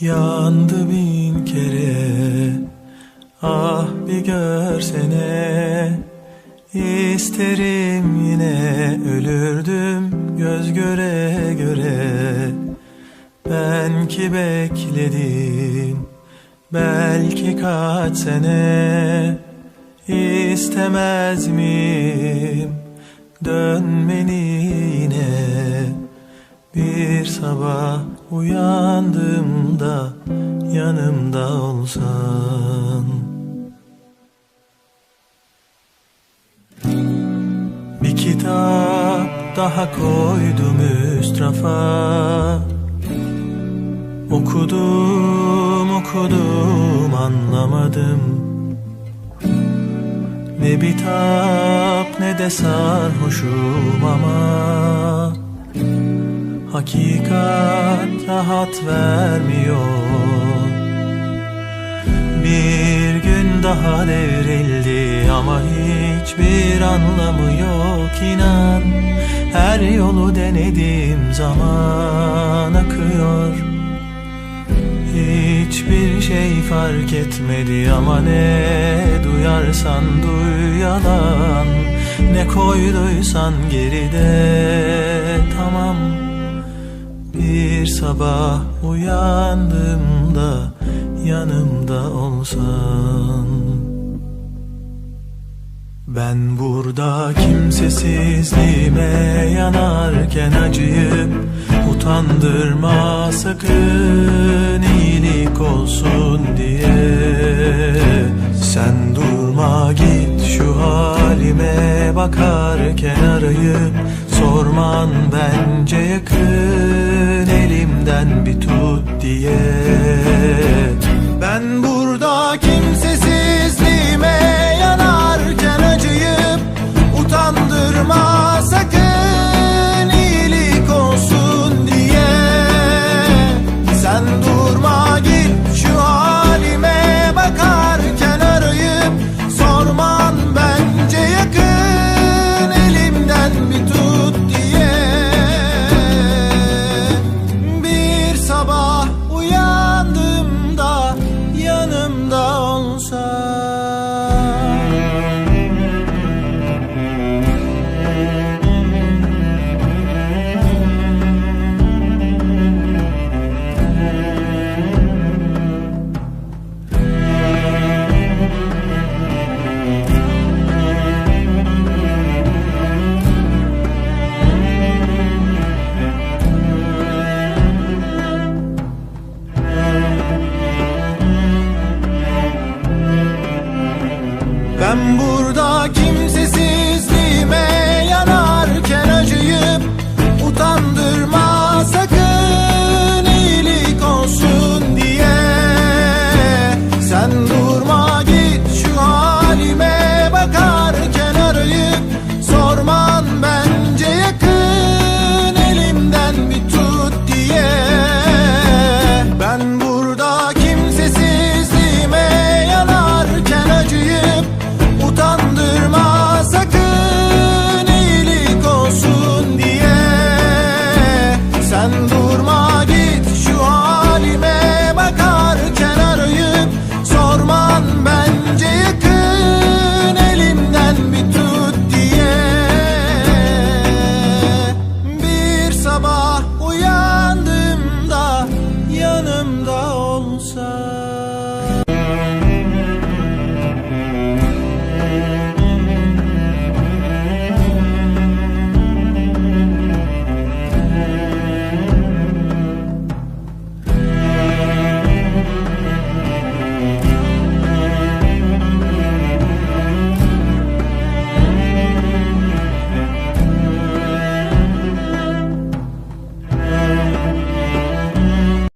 Yandı bin kere. Ah bir görsene. İsterim yine ölürdüm göz göre göre. Ben ki bekledim belki kaç sene. İstemez miyim dönmeni yine bir sabah uyandığımda yanımda olsan. Bir kitap daha koydum üst rafa Okudum okudum anlamadım. Ne bitap ne de sarhoşum ama Hakikat rahat vermiyor. Bir gün daha devrildi ama hiçbir anlamı yok inan. Her yolu denedim zaman akıyor. Hiçbir şey fark etmedi ama ne duyarsan duy yalan. Ne koyduysan geride tamam Bir sabah uyandığımda yanımda olsan. Ben burada kimsesizliğime yanarken acıyıp Utandırma sakın iyilik olsun diye. Sen durma git şu halime bakarken arayıp Sorman bence yakın elimden bir tut diye. Ben bu Ben buradaki